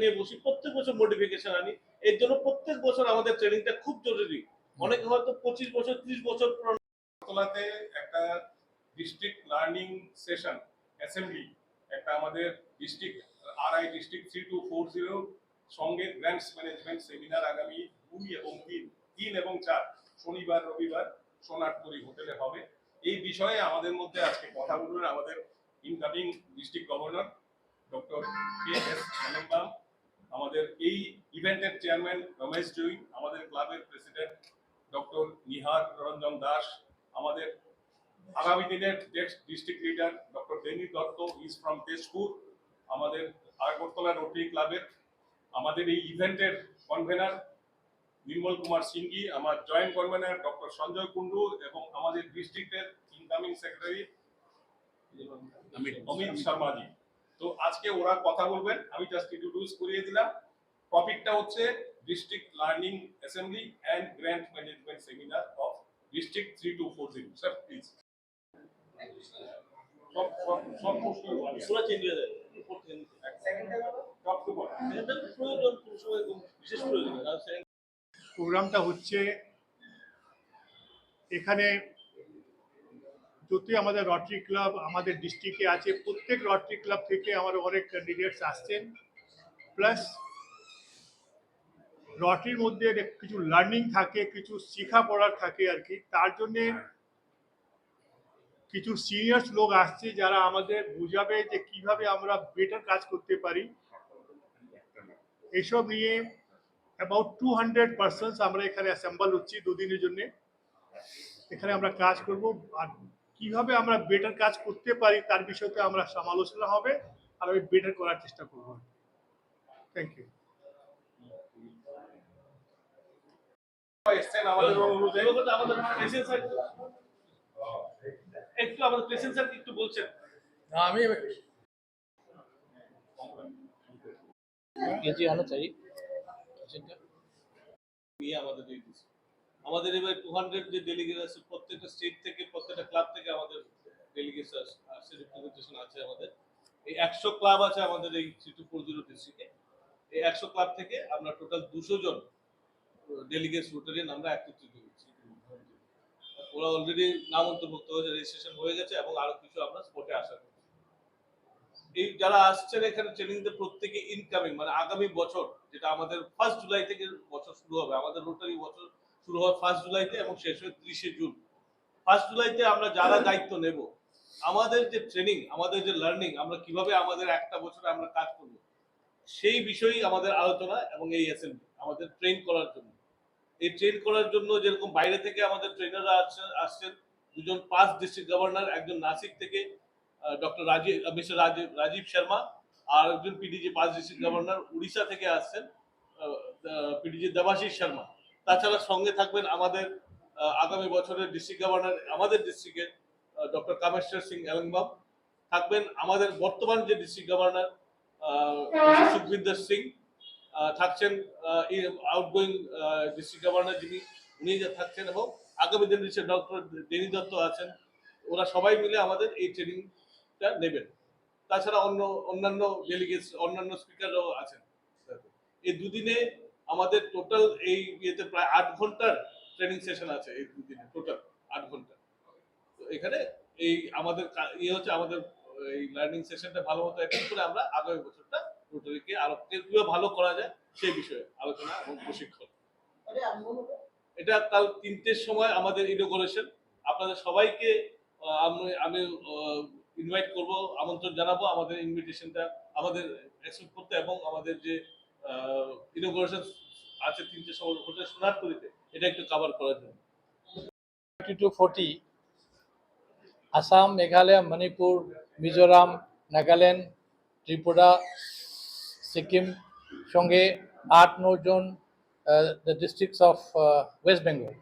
নিয়ে বসি, প্রত্যেক বছর মডিফিকেশন আনি। এর জন্য প্রত্যেক বছর আমাদের ট্রেনিংটা খুব জরুরি। অনেকে হয়তো পঁচিশ বছর, ত্রিশ বছর পুরনো। একটা ডিস্ট্রিক্ট লার্নিং সেশন অ্যাসেম্বলি একটা আমাদের district RI district three two four zero সঙ্গে গ্র্যান্টস ম্যানেজমেন্ট সেমিনার আগামী দুই এবং তিন তিন এবং চার, শনিবার, রবিবার, সোনারপুরি হোটেলে হবে। এই বিষয়ে আমাদের মধ্যে আজকে কথা বলবেন আমাদের incoming district governor doctor K S Anandam আমাদের এই ইভেন্টের চেয়ারম্যান রমেশ জুই, আমাদের ক্লাবের প্রেসিডেন্ট ডক্টর নিহার রঞ্জন দাস, আমাদের আগামী দিনের district leader doctor Deni Dutta is from Tezpur, আমাদের আগরতলা রোটারি ক্লাবের, আমাদের এই ইভেন্টের কনভেনার নির্মল কুমার সিংহি, আমার joint convener doctor Sanjay Kundu এবং আমাদের ডিস্ট্রিক্টের ইনকামিং সেক্রেটারি অমিত শর্মাজি। তো আজকে ওরা কথা বলবেন আমি জাস্ট ইন্ট্রোডিউস করিয়ে দিলাম। টপিকটা হচ্ছে district learning assembly and grant management seminar of district three two four zero sir please প্রোগ্রামটা হচ্ছে এখানে যতই আমাদের রটারি ক্লাব আমাদের ডিস্ট্রিক্টে আছে, প্রত্যেক রটারি ক্লাব থেকে আমার অনেক ক্যান্ডিডেটস আসছেন। প্লাস রটারির মধ্যে কিছু লার্নিং থাকে, কিছু শেখা পড়ার থাকে আর কি। তার জন্যে কিছু সিনিয়র্স লোক আসছে যারা আমাদের বোঝাবে যে কীভাবে আমরা বেটার কাজ করতে পারি। এসব নিয়ে অ্যাবাউট টু হান্ড্রেড পার্সনস আমরা এখানে অ্যাসেম্বল হচ্ছি দুদিনের জন্য। এখানে আমরা কাজ করব। আর কীভাবে আমরা বেটার কাজ করতে পারি তার বিষয়তে আমরা সমালোচনা হবে আর আমি বেটার করার চেষ্টা করব। থ্যাংক ইউ একটু আমাদের প্রেসিডেন্ট স্যার একটু বলছেন। আমি কেজি আনা চাই। নিয়ে আমাদের এই দিচ্ছে। আমাদের এবার টু হান্ড্রেড যে ডেলিগেট আছে, প্রত্যেকটা স্টেট থেকে, প্রত্যেকটা ক্লাব থেকে আমাদের ডেলিগেটস আসছে আছে আমাদের। এই একশো ক্লাব আছে আমাদের এই থ্রি টু ফোর জিরো ডিস্ট্রিক্টে এই একশো ক্লাব থেকে আমরা টোটাল দুশো জন ডেলিগেটস রোটারিয়ান আমরা একত্রিত হচ্ছি ওরা অলরেডি নাম অন্তর্ভুক্ত হয়েছে রেজিস্ট্রেশন হয়ে গেছে এবং আরও কিছু আমরা স্পটে আশা করছি। এই যারা আসছেন এখানে ট্রেনিং তে প্রত্যেকে ইনকামিং মানে আগামী বছর, যেটা আমাদের ফার্স্ট জুলাই থেকে বছর শুরু হবে, আমাদের রোটারি বছর শুরু হয় ফার্স্ট জুলাইতে এবং শেষ হয় ত্রিশে জুন। ফার্স্ট জুলাইতে আমরা যারা দায়িত্ব নেব, আমাদের যে ট্রেনিং আমাদের যে লার্নিং আমরা কীভাবে আমাদের একটা বছরে আমরা কাজ করব, সেই বিষয়েই আমাদের আলোচনা এবং এই অ্যাসেম্বলি আমাদের ট্রেন করার জন্য। এই ট্রেন করার জন্য যেরকম বাইরে থেকে আমাদের ট্রেনাররা আসছেন আসছেন, দুজন পাঁচ ডিস্ট্রিক্ট গভর্নর একজন নাসিক থেকে ডক্টর রাজীব মিস্টার রাজীব রাজীব শর্মা আর একজন পিডিজি পাঁচ ডিস্ট্রিক্ট গভর্নর উড়িষ্যা থেকে আসছেন পিডিজি দেবাশিস শর্মা। তাছাড়া সঙ্গে থাকবেন আমাদের আগামী বছরের ডিস্ট্রিক্ট গভর্নর আমাদের ডিস্ট্রিক্টের ডক্টর কামেশ্বর সিং এলংবাম থাকবেন আমাদের বর্তমান যে ডিস্ট্রিক্ট গভর্নর সুখবিন্দর সিং। থাকছেন আউটগোয়িং ডিস্ট্রিক্ট গভর্নর যিনি উনি যা থাকছেন এবং আগামী দিন ডক্টর দেনি দত্ত আছেন ওরা সবাই মিলে আমাদের এই ট্রেনিংটা নেবেন। তাছাড়া অন্য অন্যান্য ডেলিগেটস অন্যান্য স্পিকাররাও আছেন। এই দুদিনে আমাদের টোটাল এই ইয়েতে প্রায় আট ঘণ্টার ট্রেনিং সেশন আছে এই দুদিনে টোটাল আট ঘণ্টা। তো এখানে এই আমাদের ইয়ে হচ্ছে আমাদের এই লার্নিং সেশনটা ভালো মতো অ্যাটেন্ড করে আমরা আগামী বছরটা রোটারিকে আরও কীভাবে ভালো করা যায় সেই বিষয়ে আলোচনা এবং প্রশিক্ষণ। এটা কাল তিনটের সময় আমাদের ইনোগ্রেশন আপনাদের সবাইকে আমি আমি ইনভাইট করব আমন্ত্রণ জানাব আমাদের ইনভিটেশনটা আমাদের অ্যাকসেপ্ট করতে এবং আমাদের যে ইনোগ্রেশন আছে তিনটে সময় হোটেল সোনারপুরিতে, এটা একটু কভার করার জন্য টু ফোর্টি আসাম মেঘালয় মণিপুর মিজোরাম নাগাল্যান্ড ত্রিপুরা সিকিম সঙ্গে আট নজন the districts of West Bengal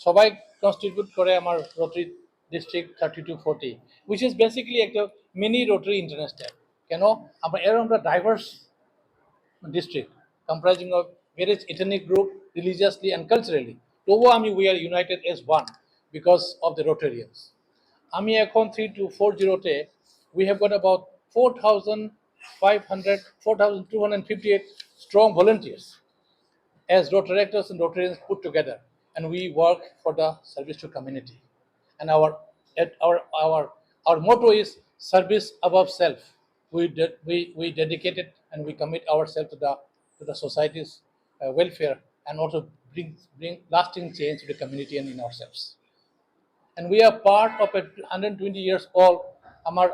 সবাই কনস্টিটিউট করে আমার Rotary district thirty two forty which is basically একটা মিনি রোটারি ইন্টারন্যাশনাল কেন? আমরা এর আমরা diverse district, comprising of various ethnic group religiously and culturally তবুও আমি we are united as one because of the Rotarians আমি এখন থ্রি টু ফোর জিরোতে we have got about four thousand 4,500, 4,258 strong volunteers as Rotaractors and Rotarians put together, and we work for the service to community. And our at our our our motto is service above self. We de- we we dedicate it and we commit ourselves to the to the society's uh, welfare and also bring bring lasting change to the community and in ourselves. And we are part of a 120 years old Amar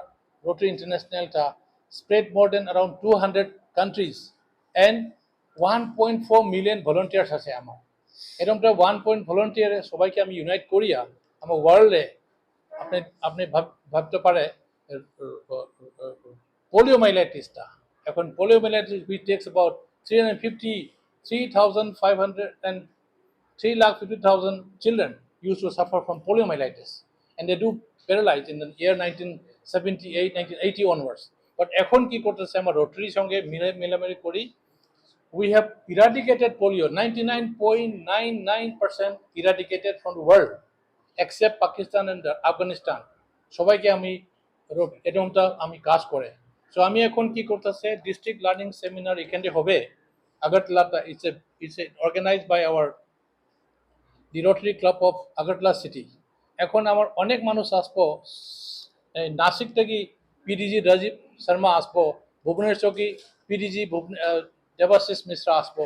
Rotary International টা spread more than around 200 countries and 1.4 million volunteers আছে আমার এরকমটা one point ভলেন্টিয়ারে সবাইকে আমি unite করিয়া আমার ওয়ার্ল্ডে আপনি আপনি ভাব- ভাবতে পারে পোলিও মাইলাইটিসটা এখন poliomyelitis which takes about three hundred fifty three thousand five hundred and three lakh fifty thousand children use to suffer from poliomyelitis and they do paralyze in the year 1978 1980 onwards but এখন কি করতেছে আমার রোটারির সঙ্গে মিলে মিলামিলি করি we have eradicated polio 99.99% eradicated from the world except Pakistan and Afghanistan সবাইকে আমি এরকমটা আমি কাজ করে সো আমি এখন কি করতেছে ডিস্ট্রিক্ট লার্নিং সেমিনার এখানে হবে আগরতলাটা it's a it's a organized by our the Rotary club of Agartala city এখন আমার অনেক মানুষ আসব নাসিক থেকে পিডিজি রাজীব শর্মা আসব ভুবনেশ্বর কি পিডিজি দেবাশিস মিশ্রা আসব,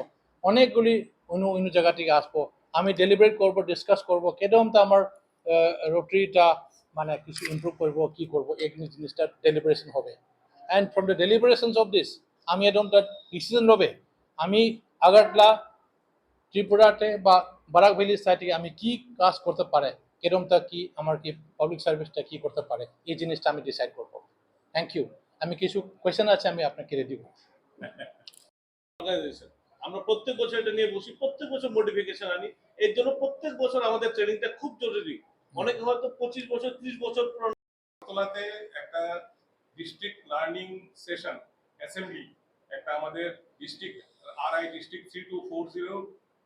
অনেকগুলি অন্য অন্য জায়গা থেকে আসব। আমি ডেলিভারেট করব ডিসকাস করব কেরকমটা আমার রোটারিটা মানে কিছু ইমপ্রুভ করব, কি করব, এই জিনিসটা ডেলিভারেশন হবে। And from the deliberations of this আমি এরকমটা ডিসিশন হবে আমি আগরতলা ত্রিপুরাতে বা বারাক ভ্যালি সাইটে আমি কি কাজ করতে পারে কিরমটা কি আমার কি পাবলিক সার্ভিসটা কি করতে পারে এই জিনিসটা আমি ডিসাইড করব। থ্যাংক ইউ আমি কিছু কোয়েশ্চেন আছে আমি আপনাকে রেডি করব। আমরা প্রত্যেক বছর এটা নিয়ে বসি প্রত্যেক বছর মডিফিকেশন আনি। এর জন্য প্রত্যেক বছর আমাদের ট্রেনিংটা খুব জরুরি। অনেকে হয়তো পঁচিশ বছর ত্রিশ বছর পুরনো একটা ডিস্ট্রিক্ট লার্নিং সেশন অ্যাসেম্বলি একটা আমাদের district RI district three two four zero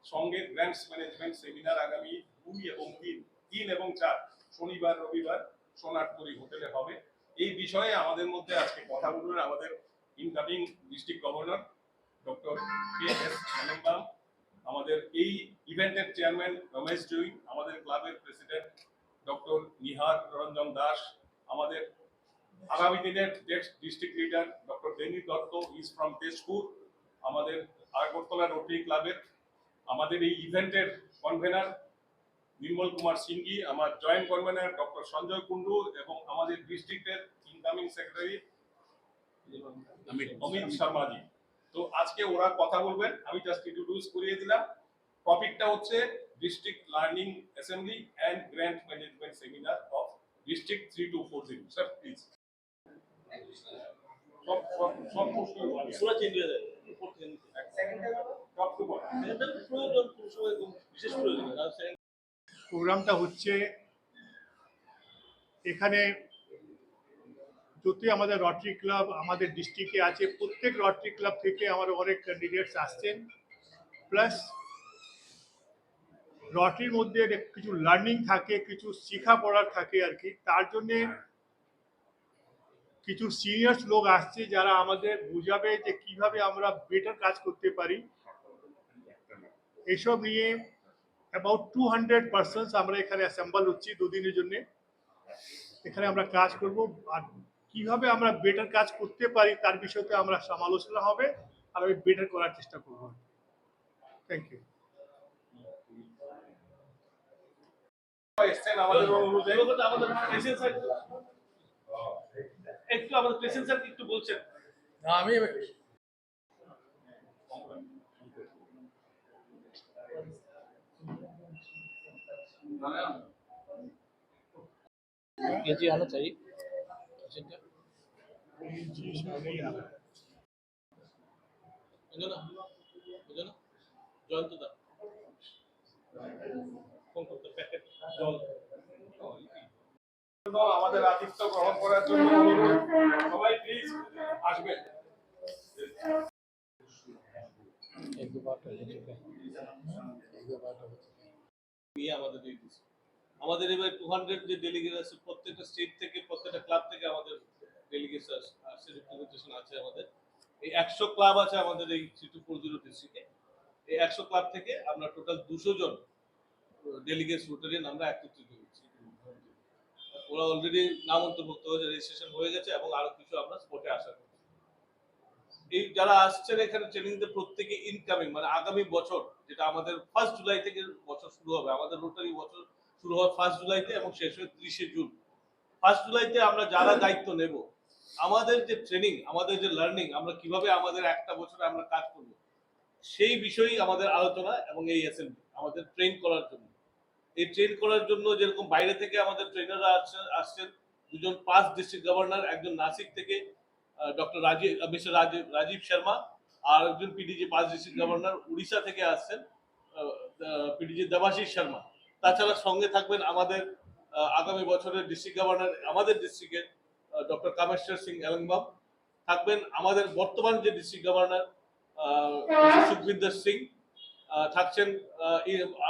সঙ্গে গ্র্যান্ডস ম্যানেজমেন্ট সেমিনার আগামী দুই এবং তিন তিন এবং চার, শনিবার, রবিবার সোনারপুরি হোটেলে হবে। এই বিষয়ে আমাদের মধ্যে আজকে কথা বলবেন আমাদের incoming district governor doctor K S Anandam আমাদের এই ইভেন্টের চেয়ারম্যান রমেশ জুই আমাদের ক্লাবের প্রেসিডেন্ট ডক্টর নিহার রঞ্জন দাস, আমাদের আগামী দিনের district leader doctor Deni Dutta is from Tezpur, আমাদের আগরতলা রোটারি ক্লাবের আমাদের এই ইভেন্টের কনভেনার নির্মল কুমার সিংহি আমার joint convener doctor Sanjay Kundu এবং আমাদের ডিস্ট্রিক্টের ইনকামিং সেক্রেটারি অমিত শর্মাজি। তো আজকে ওরা কথা বলবেন, আমি জাস্ট ইন্ট্রোডিউস করিয়ে দিলাম। টপিকটা হচ্ছে district learning assembly and grant management seminar of district three two four zero sir please সব সব সব প্রশ্ন প্রোগ্রামটা হচ্ছে এখানে যতই আমাদের রটারি ক্লাব আমাদের ডিস্ট্রিক্টে আছে, প্রত্যেক রটারি ক্লাব থেকে আমার অনেক ক্যান্ডিডেটস আসছেন। প্লাস রটারির মধ্যে কিছু লার্নিং থাকে, কিছু শেখা পড়ার থাকে আর কি। তার জন্যে কিছু সিনিয়র্স লোক আসছে যারা আমাদের বুঝাবে যে কীভাবে আমরা বেটার কাজ করতে পারি। এসব নিয়ে অ্যাবাউট টু হান্ড্রেড পার্সনস আমরা এখানে অ্যাসেম্বল হচ্ছি দুদিনের জন্য। এখানে আমরা কাজ করব আর কীভাবে আমরা বেটার কাজ করতে পারি তার বিষয়তে আমরা সমালোচনা হবে আর আমি বেটার করার চেষ্টা করব। থ্যাংক ইউ আমাদের অনুরোধে। আমাদের একটু আমাদের প্রেসেন্স স্যার একটু বলছেন আমি ये जी आना चाहिए বুঝো না বুঝো না জয়ন্ত দা ফোন করতে প্যাকেট জল জন্য আমাদের আতিথ্য গ্রহণ করার জন্য সবাই প্লিজ আসবেন। আমাদের এবার টু হান্ড্রেড যে ডেলিগেট আছে, প্রত্যেকটা স্টেট থেকে, প্রত্যেকটা ক্লাব থেকে আমাদের ডেলিগেশন আছে আমাদের। এই একশো ক্লাব আছে আমাদের এই থ্রি ফোর জিরো ডিস্ট্রিক্টে এই একশো ক্লাব থেকে আমরা টোটাল দুশো জন ডেলিগেটস রোটারিয়ান আমরা একত্রিত ওরা অলরেডি নাম অন্তর্ভুক্ত হয়েছে রেজিস্ট্রেশন হয়ে গেছে এবং আরও কিছু আমরা স্পটে আশা এই যারা আসছেন এখানে ট্রেনিং তে প্রত্যেকে ইনকামিং মানে আগামী বছর, যেটা আমাদের ফার্স্ট জুলাই থেকে বছর শুরু হবে, আমাদের রোটারি বছর শুরু হবে ফার্স্ট জুলাইতে এবং শেষ হয় ত্রিশে জুন ফার্স্ট জুলাইতে আমরা যারা দায়িত্ব নেব, আমাদের যে ট্রেনিং আমাদের যে লার্নিং আমরা কীভাবে আমাদের একটা বছরে আমরা কাজ করব, সেই বিষয়েই আমাদের আলোচনা এবং এই অ্যাসেম্বলি আমাদের ট্রেন করার জন্য। এই ট্রেন করার জন্য যেরকম বাইরে থেকে আমাদের ট্রেনাররা আসছেন আসছেন, দুজন পাঁচ ডিস্ট্রিক্ট গভর্নর একজন নাসিক থেকে ডক্টর রাজীব মিস্টার রাজীব রাজীব শর্মা আর একজন পিডিজি পাঁচ ডিস্ট্রিক্ট গভর্নর উড়িষ্যা থেকে আসছেন পিডিজি দেবাশিস শর্মা। তাছাড়া সঙ্গে থাকবেন আমাদের আগামী বছরের ডিস্ট্রিক্ট গভর্নর আমাদের ডিস্ট্রিক্টের ডক্টর কামেশ্বর সিং এলংবাম। থাকবেন আমাদের বর্তমান যে ডিস্ট্রিক্ট গভর্নর সুখবিন্দর সিং। থাকছেন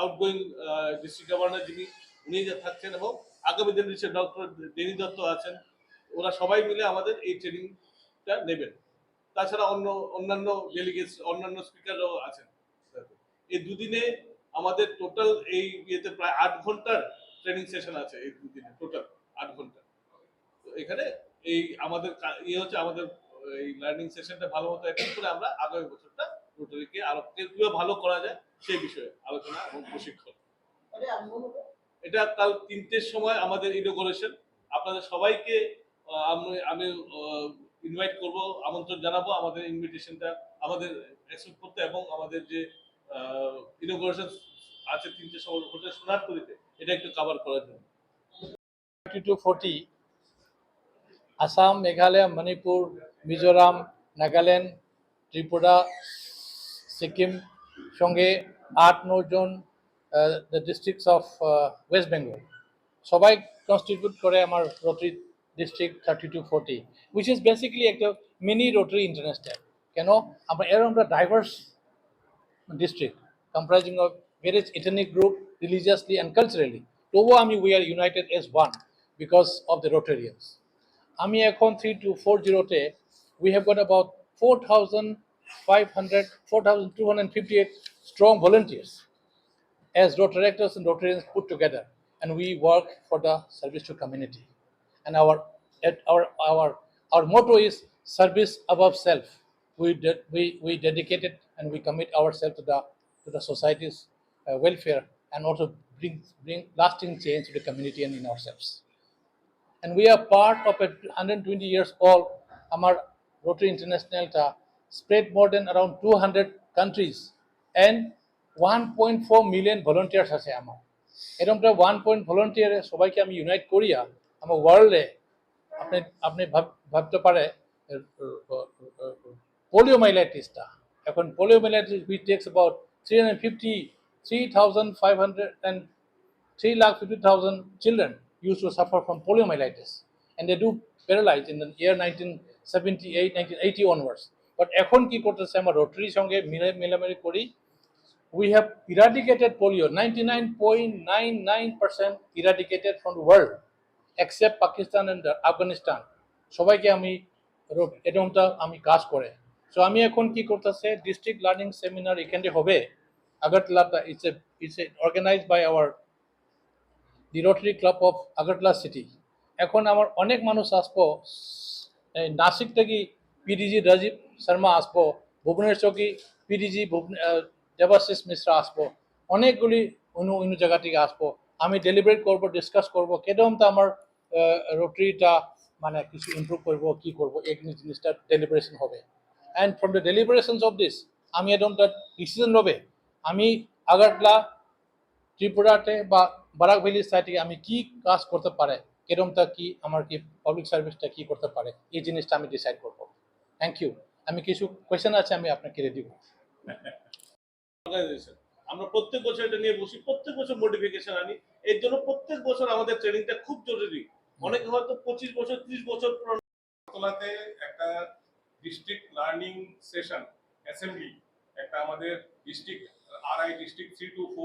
আউটগোয়িং ডিস্ট্রিক্ট গভর্নর যিনি, উনি থাকছেন এবং আগামী দিন ডক্টর দেনী দত্ত আছেন, ওরা সবাই মিলে আমাদের এই ট্রেনিংটা নেবেন। তাছাড়া অন্য, অন্যান্য ডেলিগেটস অন্যান্য স্পিকাররাও আছেন। এই দুদিনে আমাদের টোটাল এই ইয়েতে প্রায় আট ঘণ্টার ট্রেনিং সেশন আছে এই দুদিনে টোটাল আট ঘণ্টা। তো এখানে এই আমাদের ইয়ে হচ্ছে আমাদের, এই লার্নিং সেশনটা ভালো মতো করে আমরা আগামী বছরটা রোটারিকে আরও কীভাবে ভালো করা যায় সেই বিষয়ে আলোচনা এবং প্রশিক্ষণ। এটা কাল তিনটের সময় আমাদের আপনাদের সবাইকে আমি আমি ইনভাইট করব, আমন্ত্রণ জানাব আমাদের ইনভিটেশনটা আমাদের অ্যাকসেপ্ট করতে এবং আমাদের যে আছে তিনটে সময় হোটেল এটা একটু কভার করার জন্য। আসাম মেঘালয় মণিপুর মিজোরাম নাগাল্যান্ড ত্রিপুরা সিকিম, সঙ্গে আট নজন the districts of West Bengal সবাই কনস্টিটিউট করে আমার Rotary district thirty two forty which is basically একটা মিনি রোটারি ইন্টারন্যাশনাল কেন? আমরা এর আমরা diverse district, comprising of various ethnic group, religiously and culturally তবুও আমি, we are united as one because of the Rotarians আমি এখন থ্রি টু ফোর জিরোতে we have got about 4,500 4,258 strong volunteers as Rotaractors and Rotarians put together. And we work for the service to community. And our at our our our motto is service above self. We de- we we dedicate it and we commit ourselves to the to the society's uh, welfare and also bring bring lasting change to the community and in ourselves. And we are part of a 120 years old Amar Rotary International spread more than around 200 countries, and 1.4 million volunteers আছে আমার এরকমটা one point ভলেন্টিয়ারে সবাইকে আমি unite করিয়া আমার ওয়ার্ল্ডে আপনি আপনি ভাব- ভাবতে পারে পোলিওমাইলাইটিসটা এখন poliomyelitis which takes about three hundred fifty three thousand five hundred and three lakh fifty thousand children use to suffer from poliomyelitis and they do paralyze in the year nineteen seventy eight nineteen eighty onwards but এখন কি করতেছে আমার রোটারির সঙ্গে মিলে মিলামিলি করি। We have eradicated polio 99.99% eradicated from the world, except Pakistan and Afghanistan সবাইকে আমি এরকমটা আমি কাজ করে। সো আমি এখন কি করতেছে ডিস্ট্রিক্ট লার্নিং সেমিনার এখানে হবে। আগরতলাটা it's a it's a organize by our the Rotary club of Agartala city এখন আমার অনেক মানুষ আসব নাসিক থেকে পিডিজি রাজীব শর্মা আসব ভুবনেশ্বর কি পিডিজি দেবাশিস মিশ্রা আসব, অনেকগুলি অন্য অন্য জায়গা থেকে আসব। আমি ডেলিভারেট করব ডিসকাস করব কেরমটা আমার রোটারিটা মানে কিছু ইম্প্রুভ করব, কি করব, এই জিনিসটা ডেলিভারেশন হবে। And from the deliberations of this আমি এরকমটা ডিসিশন নেবে। আমি আগরতলা, ত্রিপুরাতে বা বারাক ভ্যালি সাইডে আমি কি কাজ করতে পারে কিরমটা কি, আমার কি পাবলিক সার্ভিসটা কি করতে পারে, এই জিনিসটা আমি ডিসাইড করব। থ্যাংক ইউ আমি কিছু কোয়েশ্চেন আছে, আমি আপনাকে রেডি দিব আমরা প্রত্যেক বছর এটা নিয়ে বসি, প্রত্যেক বছর মডিফিকেশন আনি। এর জন্য প্রত্যেক বছর আমাদের ট্রেনিংটা খুব জরুরি। অনেকে হয়তো পঁচিশ বছর, ত্রিশ বছর পুরনো। একটা ডিস্ট্রিক্ট লার্নিং সেশন অ্যাসেম্বলি একটা আমাদের district RI district three two four